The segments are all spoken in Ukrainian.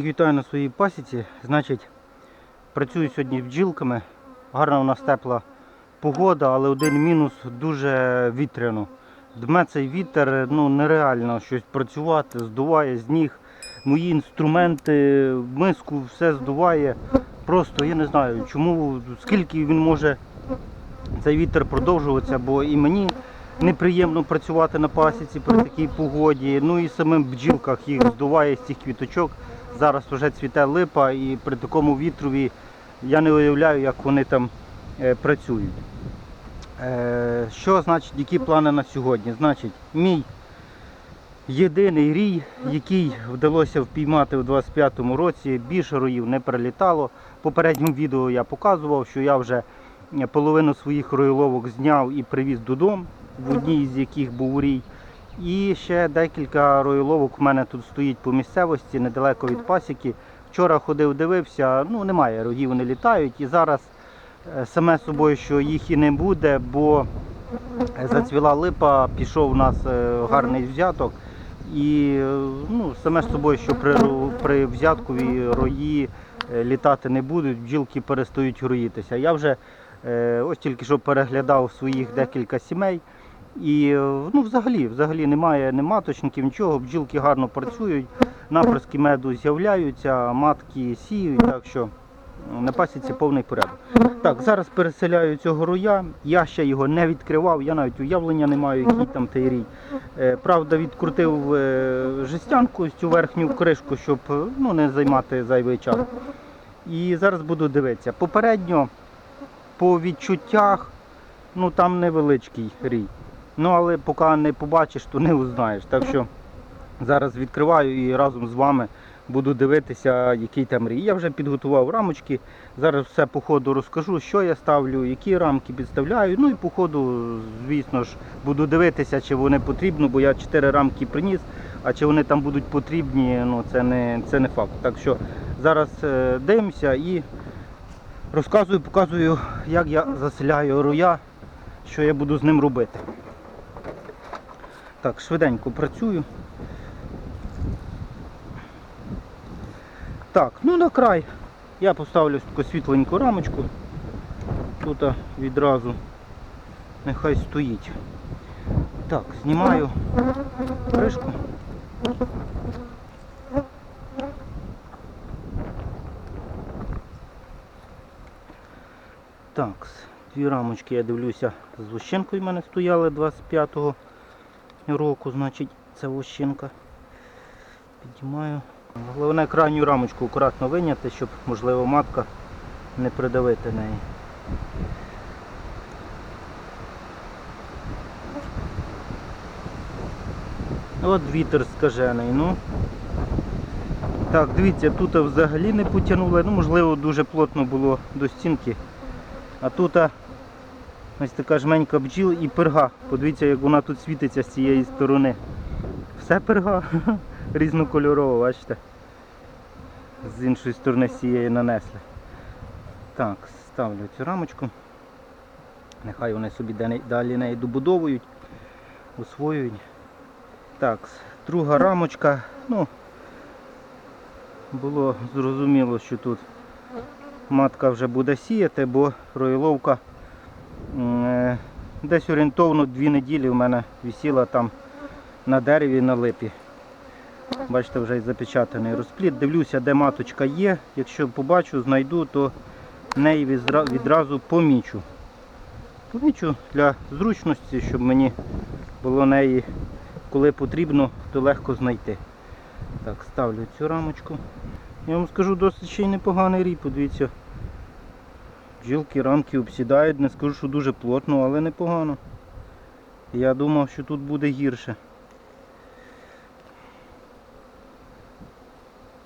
Всіх вітаю на своїй пасіці. Значить, працюю сьогодні бджілками. Гарна у нас тепла погода, але один мінус дуже вітряно. Дме цей вітер, ну нереально щось працювати, здуває з ніг. Мої інструменти, миску, все здуває. Просто я не знаю, чому, скільки він може цей вітер продовжуватися, бо і мені неприємно працювати на пасіці при такій погоді. Ну і самим бджілках їх здуває з цих квіточок. Зараз вже цвіте липа і при такому вітрові я не уявляю, як вони там е, працюють. Е, що значить, які плани на сьогодні? Значить, мій єдиний рій, який вдалося впіймати у 25-му році, більше роїв не прилітало. В попередньому відео я показував, що я вже е, половину своїх роїловок зняв і привіз додому, в одній з яких був рій. І ще декілька роїловок в мене тут стоїть по місцевості, недалеко від пасіки. Вчора ходив, дивився, ну немає рогів, вони літають. І зараз е, саме собою, що їх і не буде, бо зацвіла липа, пішов у нас е, гарний взяток. І е, ну, саме собою, що при, при взяткові рої е, літати не будуть, бджілки перестають роїтися. Я вже е, ось тільки що переглядав своїх декілька сімей. І е, ну, взагалі, взагалі немає ні маточників, нічого, бджілки гарно працюють, напрыски меду з'являються, матки сіють, так що на пасіці повний порядок. Так, зараз переселяю цього роя. Я ще його не відкривав, я навіть уявлення не маю, який там той рій. Е, Правда, відкрутив е, жестянку, цю верхню кришку, щоб ну, не займати зайвий час. І зараз буду дивитися. Попередньо по відчуттях, ну там невеличкий рій. Ну але поки не побачиш, то не узнаєш. Так що зараз відкриваю і разом з вами буду дивитися, який там рій. Я вже підготував рамочки. Зараз все по ходу розкажу, що я ставлю, які рамки підставляю. Ну і по ходу, звісно ж, буду дивитися, чи вони потрібні, бо я 4 рамки приніс, а чи вони там будуть потрібні, ну це не, це не факт. Так що зараз е, дивимося і розказую, показую, як я заселяю роя, що я буду з ним робити. Так, швиденько працюю. Так, ну на край я поставлю таку світленьку рамочку. Тут відразу нехай стоїть. Так, знімаю кришку. Так, дві рамочки я дивлюся з вощинкою в мене стояли 25-го року, значить це вощинка. Піднімаю. Головне крайню рамочку акуратно виняти, щоб можливо матка не придавити неї. От вітер скажений, ну. Так, дивіться, тут взагалі не потягнули, ну можливо дуже плотно було до стінки. А тут ось така жменька бджіл і перга. Подивіться, як вона тут світиться з цієї сторони. Все перга різнокольорова, бачите. З іншої сторони з цієї нанесли. Так, ставлю цю рамочку. Нехай вони собі далі неї добудовують, освоюють. Так, друга рамочка. Ну, було зрозуміло, що тут матка вже буде сіяти, бо роїловка десь орієнтовно дві неділі в мене висіла там на дереві на липі. Бачите, вже і запечатаний розплід. Дивлюся, де маточка є. Якщо побачу, знайду, то неї відразу помічу. Помічу для зручності, щоб мені було неї, коли потрібно, то легко знайти. Так, ставлю цю рамочку. Я вам скажу, досить ще й непоганий рій, подивіться. Бджілки, рамки обсідають, не скажу, що дуже плотно, але непогано. Я думав, що тут буде гірше.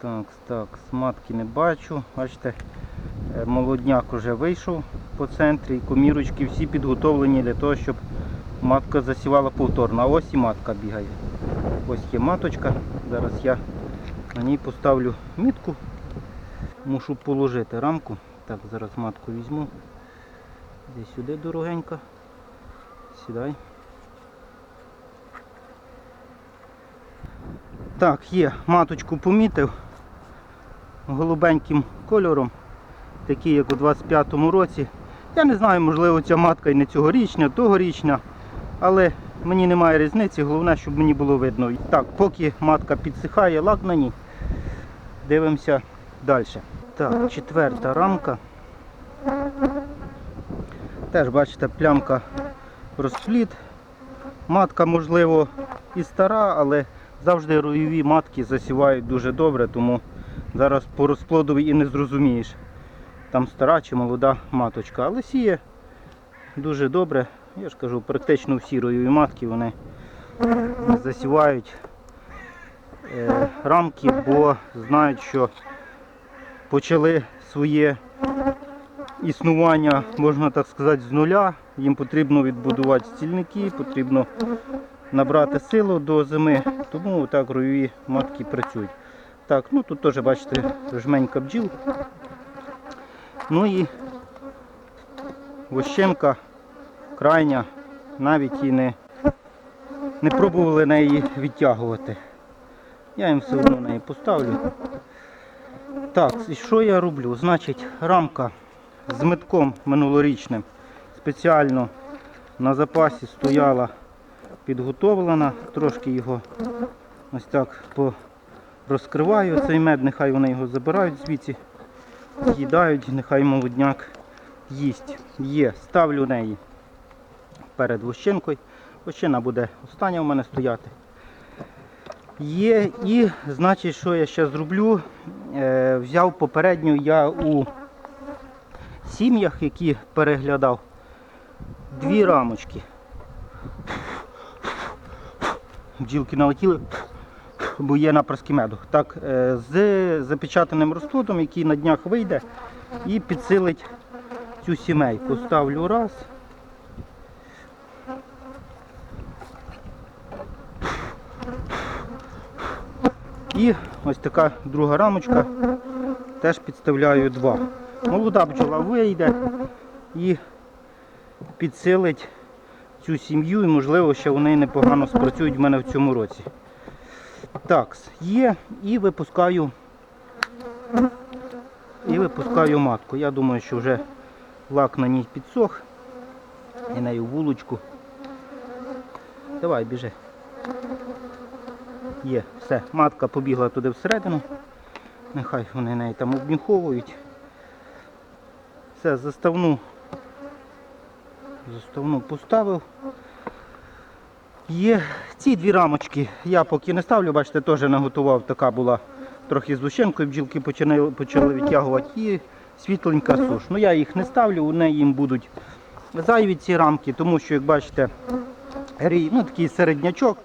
Так, так, матки не бачу. Бачите, е, молодняк вже вийшов по центрі, і комірочки всі підготовлені для того, щоб матка засівала повторно. А ось і матка бігає. Ось є маточка. Зараз я на ній поставлю мітку. Мушу положити рамку. Так, зараз матку візьму. Десь сюди дорогенька. Сідай. Так, є, маточку помітив. голубеньким кольором, такий як у 25-му році. Я не знаю, можливо, ця матка і не цьогорічня, тогорічня, але мені немає різниці, головне, щоб мені було видно. Так, поки матка підсихає, лак на ній, дивимося далі. Так, четверта рамка. Теж бачите, плямка розпліт. Матка, можливо, і стара, але завжди роєві матки засівають дуже добре, тому зараз по розплодові і не зрозумієш, там стара чи молода маточка. Але сіє дуже добре. Я ж кажу, практично всі роєві матки вони засівають е, рамки, бо знають, що почали своє існування, можна так сказати, з нуля. Їм потрібно відбудувати стільники, потрібно набрати силу до зими, тому так роєві матки працюють. Так, ну тут теж бачите жменька бджіл. Ну і вощенка крайня, навіть і не, не пробували неї відтягувати. Я їм все одно неї поставлю. Так, і що я роблю? Значить, рамка з метком минулорічним спеціально на запасі стояла підготовлена. Трошки його ось так розкриваю. Цей мед, нехай вони його забирають звідси, з'їдають, нехай молодняк їсть. Є, ставлю неї перед вощинкою. Вощина буде остання в мене стояти. Є і, значить, що я ще зроблю? Е, взяв попередню я у сім'ях, які переглядав, дві рамочки. Бджілки налетіли, бо є напрыски меду. Так, е, з запечатаним розплодом, який на днях вийде, і підсилить цю сімейку. Ставлю раз. І ось така друга рамочка. Теж підставляю два. Молода бджола вийде і підсилить цю сім'ю і можливо ще вони непогано спрацюють в мене в цьому році. Так, є і випускаю і випускаю матку. Я думаю, що вже лак на ній підсох. І нею вулочку. Давай, біжи. Є, все, матка побігла туди всередину. Нехай вони неї там обнюховують. Все, заставну. Заставну поставив. Є ці дві рамочки. Я поки не ставлю, бачите, теж наготував. Така була трохи з лущенкою, бджілки почали, почали відтягувати і світленька суш. Ну я їх не ставлю, вони їм будуть зайві ці рамки, тому що, як бачите, рій, ну такий середнячок.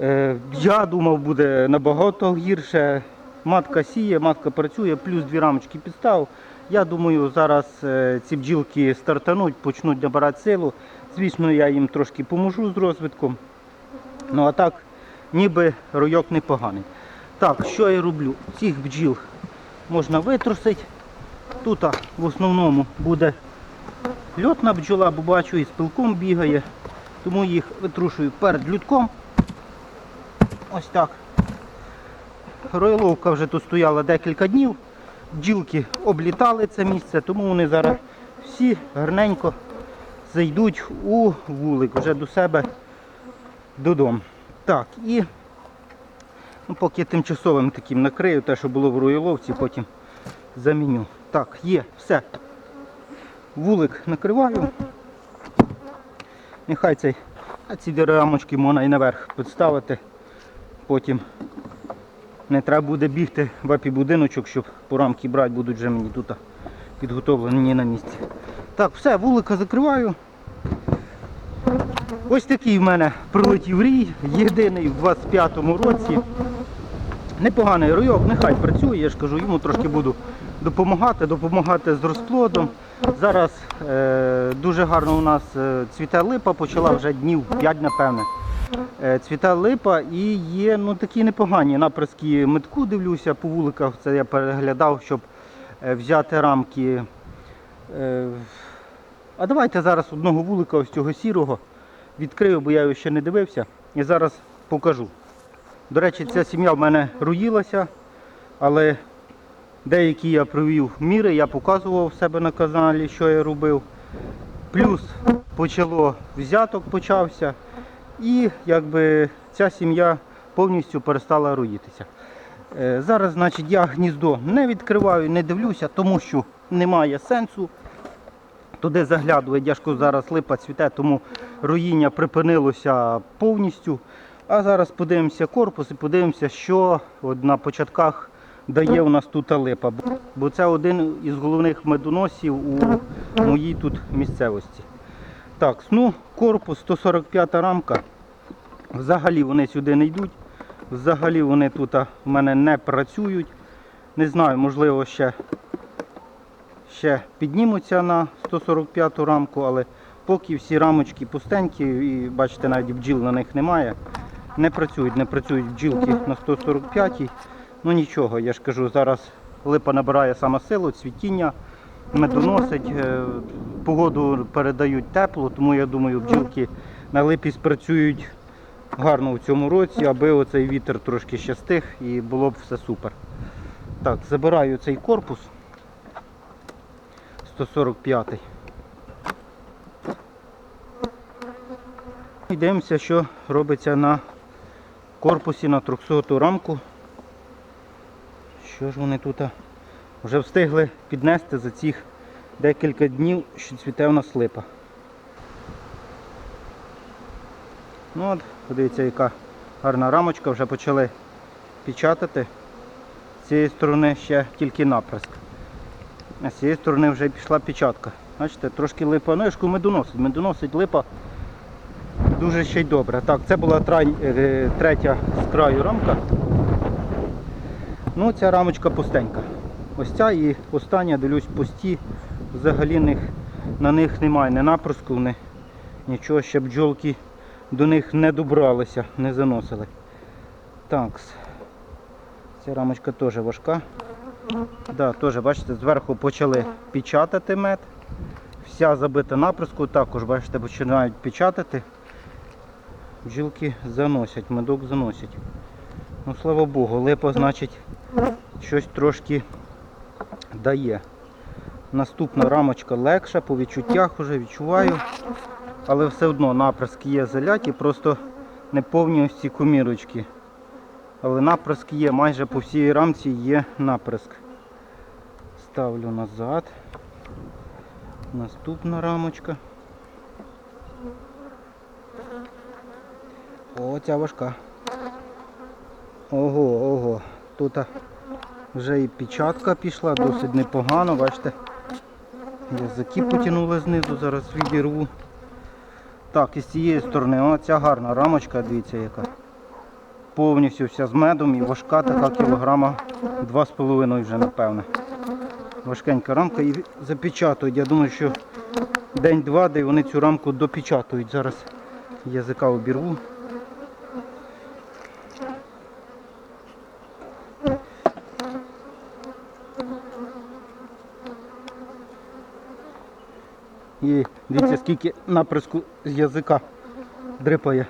Е, Я думав, буде набагато гірше. Матка сіє, матка працює, плюс дві рамочки підстав. Я думаю, зараз е, ці бджілки стартануть, почнуть набирати силу. Звісно, я їм трошки поможу з розвитком. Ну а так, ніби ройок непоганий. Так, що я роблю? Цих бджіл можна витрусити. Тут в основному буде льотна бджола, бо бачу і з пилком бігає. Тому їх витрушую перед людком. Ось так. Ройловка вже тут стояла декілька днів. Бджілки облітали це місце, тому вони зараз всі гарненько зайдуть у вулик вже до себе додому. Так, і ну, поки тимчасовим таким накрию, те, що було в ройловці, потім заміню. Так, є, все. Вулик накриваю. Нехай цей, а ці рамочки можна і наверх підставити. Потім не треба буде бігти в апі-будиночок, щоб по рамки брати, будуть вже мені тут підготовлені на місці. Так, все, вулика закриваю. Ось такий в мене прилетів рій, єдиний в 25-му році. Непоганий ройок, нехай працює, я ж кажу, йому трошки буду допомагати, допомагати з розплодом. Зараз е, дуже гарно у нас е, цвіте липа, почала вже днів 5, напевне. Е, цвіте липа і є ну, такі непогані напрямки метку, дивлюся по вуликах, це я переглядав, щоб е, взяти рамки. Е, а давайте зараз одного вулика, ось цього сірого, відкрию, бо я його ще не дивився. І зараз покажу. До речі, ця сім'я в мене руїлася, але Деякі я провів міри, я показував в себе на каналі, що я робив. Плюс почало взяток почався. І якби ця сім'я повністю перестала роїтися. Е, Зараз, значить, я гніздо не відкриваю, не дивлюся, тому що немає сенсу туди ж кажу, зараз липа цвіте, тому руїння припинилося повністю. А зараз подивимося корпус і подивимося, що от на початках дає у нас тут липа. Бо це один із головних медоносів у моїй тут місцевості. Так, ну, корпус 145 рамка. Взагалі вони сюди не йдуть. Взагалі вони тут в мене не працюють. Не знаю, можливо, ще, ще піднімуться на 145 рамку, але поки всі рамочки пустенькі і бачите, навіть бджіл на них немає. Не працюють, не працюють бджілки на 145 Ну нічого, я ж кажу, зараз липа набирає саме силу, цвітіння, медоносить, е, погоду передають тепло, тому я думаю, бджілки на липі спрацюють гарно в цьому році, аби оцей вітер трошки ще стих і було б все супер. Так, забираю цей корпус 145. І дивимося, що робиться на корпусі на 300 рамку. Що ж вони тут вже встигли піднести за цих декілька днів, що цвіте в нас липа. Ну от, подивіться, яка гарна рамочка, вже почали печатати. З цієї сторони ще тільки наприск. А з цієї сторони вже пішла печатка. Бачите, трошки липа, ну я ж медоносить. Медоносить липа дуже ще й добре. Так, це була трай- е, третя з краю рамка. Ну, ця рамочка пустенька. Ось ця і остання, дивлюсь, пусті. Взагалі на них немає ні наприску, ні нічого, ще бджолки до них не добралися, не заносили. Так. Ця рамочка теж важка. Да, теж, бачите, зверху почали печатати мед. Вся забита наприску, також, бачите, починають печатати. Бджілки заносять, медок заносять. Ну, слава Богу, липа, значить, щось трошки дає. Наступна рамочка легша, по відчуттях вже відчуваю. Але все одно наприск є заляті, просто не повні ось ці комірочки. Але наприск є, майже по всій рамці є наприск. Ставлю назад. Наступна рамочка. О, ця важка. Ого, ого. Тут вже і печатка пішла, досить непогано, бачите. Язики потягнули знизу, зараз відірву. Так, і з цієї сторони, о, ця гарна рамочка, дивіться яка. Повністю вся з медом і важка така кілограма 2,5 вже напевне. Важкенька рамка і запечатують. Я думаю, що день-два, де вони цю рамку допечатують. Зараз язика обірву. І дивіться, скільки наприску з язика дрипає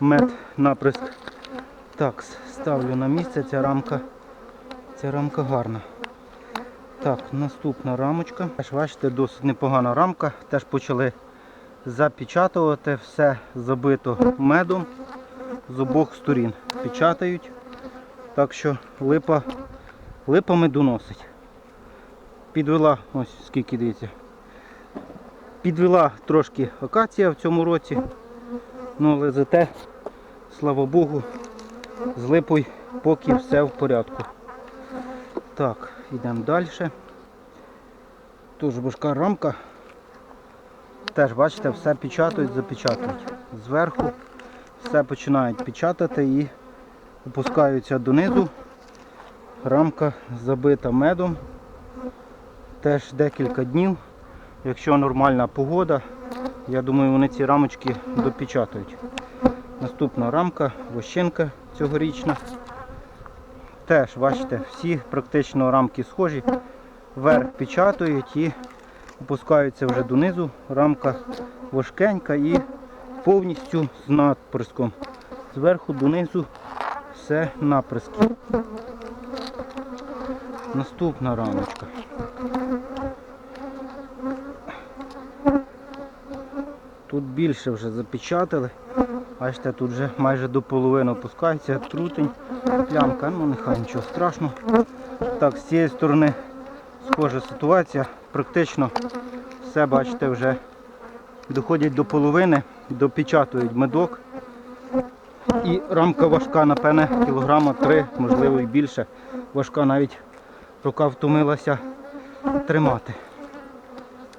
мед наприск. Так, ставлю на місце ця рамка. Ця рамка гарна. Так, наступна рамочка. Теж бачите, досить непогана рамка. Теж почали запечатувати, все забито медом з обох сторін. Печатають. Так що липа, липа медоносить. Підвела, ось скільки дивіться. Підвела трошки акація в цьому році. Ну, але зате, слава Богу, з липою поки все в порядку. Так, йдемо далі. Дуже важка рамка. Теж, бачите, все печатають, запечатують. Зверху все починають печатати і опускаються донизу. Рамка забита медом. Теж декілька днів. Якщо нормальна погода, я думаю, вони ці рамочки допечатають. Наступна рамка, вощинка цьогорічна. Теж, бачите, всі практично рамки схожі. Вверх печатають і опускаються вже донизу. Рамка важкенька і повністю з надприском. Зверху донизу все наприски. Наступна рамочка. Тут більше вже запечатали. Бачите, тут вже майже до половини опускається трутень, плямка, ну нехай нічого страшного. Так, з цієї сторони схожа ситуація. Практично все, бачите, вже доходять до половини, допечатують медок. І рамка важка, напевне, кілограма три, можливо і більше. Важка навіть рука втомилася тримати.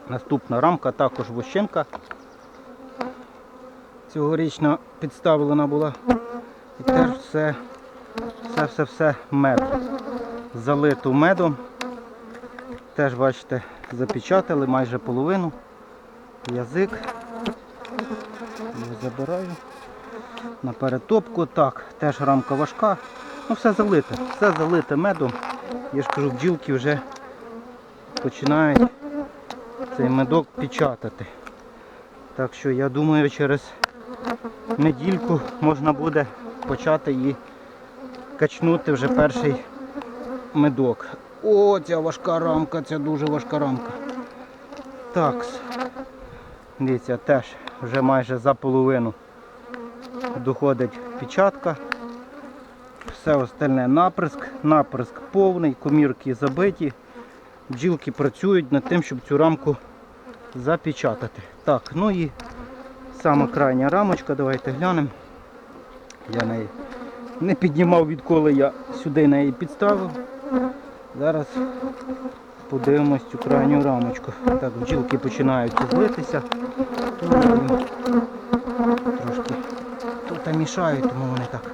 Наступна рамка також вощенка. Цьогорічно підставлена була. І теж все, все, все, все мед. Залито медом. Теж, бачите, запечатали майже половину. Язик. Я забираю. На перетопку. Так, теж рамка важка. Ну все залите. Все залите медом. Я ж кажу, бджілки вже починають цей медок печатати. Так що я думаю, через недільку можна буде почати і качнути вже перший медок. О, ця важка рамка, це дуже важка рамка. Так. Дивіться, теж вже майже за половину доходить печатка. Все остальне наприск, наприск повний, комірки забиті. Бджілки працюють над тим, щоб цю рамку запечатати. Так, ну і сама крайня рамочка, давайте глянемо. Я неї не піднімав відколи я сюди неї підставив. Зараз подивимось цю крайню рамочку. Так, бджілки починають злитися. Трошки тут мішають, тому вони так.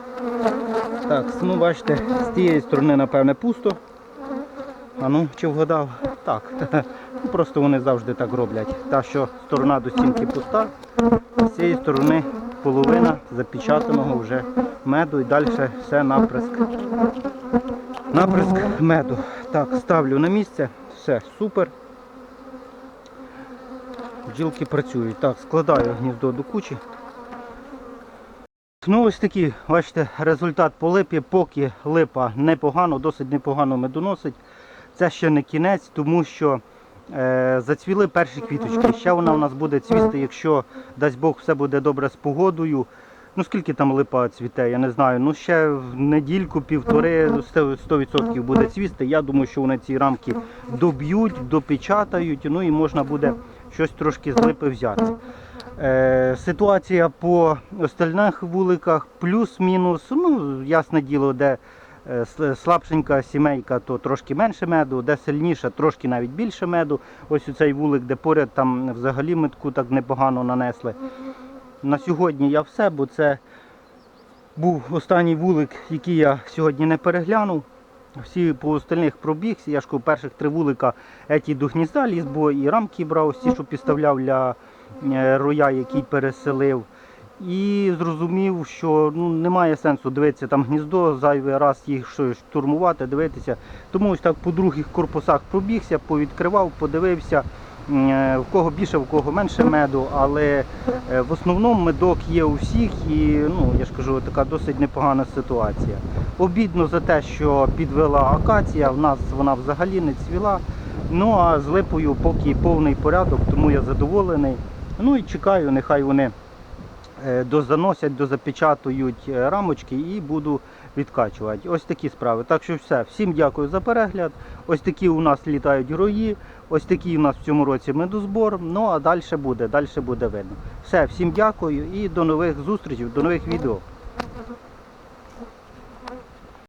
Так, ну бачите, з тієї сторони, напевне, пусто. А ну, чи вгадав? Так. Ну, Просто вони завжди так роблять. Та, що сторона до стінки пуста, з цієї сторони половина запечатаного вже меду і далі все наприск. Наприск меду. Так, ставлю на місце. Все, супер. Бджілки працюють. Так, складаю гніздо до кучі. Ну ось такий, бачите, результат по липі, поки липа непогано, досить непогано медоносить. Це ще не кінець, тому що зацвіли перші квіточки. Ще вона у нас буде цвісти, якщо дасть Бог все буде добре з погодою. Ну скільки там липа цвіте, я не знаю. Ну ще в недільку, півтори, 100% буде цвісти. Я думаю, що вони ці рамки доб'ють, допечатають, ну і можна буде щось трошки з липи взяти. Е, ситуація по остальних вуликах плюс-мінус, ну ясне діло, де е, слабшенька сімейка, то трошки менше меду, де сильніша, трошки навіть більше меду. Ось у цей вулик, де поряд там взагалі метку так непогано нанесли. На сьогодні я все, бо це був останній вулик, який я сьогодні не переглянув. Всі по остальних пробігся. Я ж кажу, перших три вулика еті до гнізда ліз, бо і рамки брав, всі, що підставляв для е, роя, який переселив. І зрозумів, що ну, немає сенсу дивитися там гніздо, зайвий раз їх що, штурмувати, дивитися. Тому ось так по других корпусах пробігся, повідкривав, подивився, е, в кого більше, в кого менше меду, але е, в основному медок є у всіх і ну, я ж кажу, така досить непогана ситуація. Обідно за те, що підвела акація, в нас вона взагалі не цвіла. Ну а з липою поки повний порядок, тому я задоволений. Ну і чекаю, нехай вони дозаносять, дозапечатують е, рамочки і буду відкачувати. Ось такі справи. Так що все, всім дякую за перегляд. Ось такі у нас літають грої, ось такі у нас в цьому році медозбор. Ну а далі буде, далі буде видно. Все, всім дякую і до нових зустрічей, до нових відео.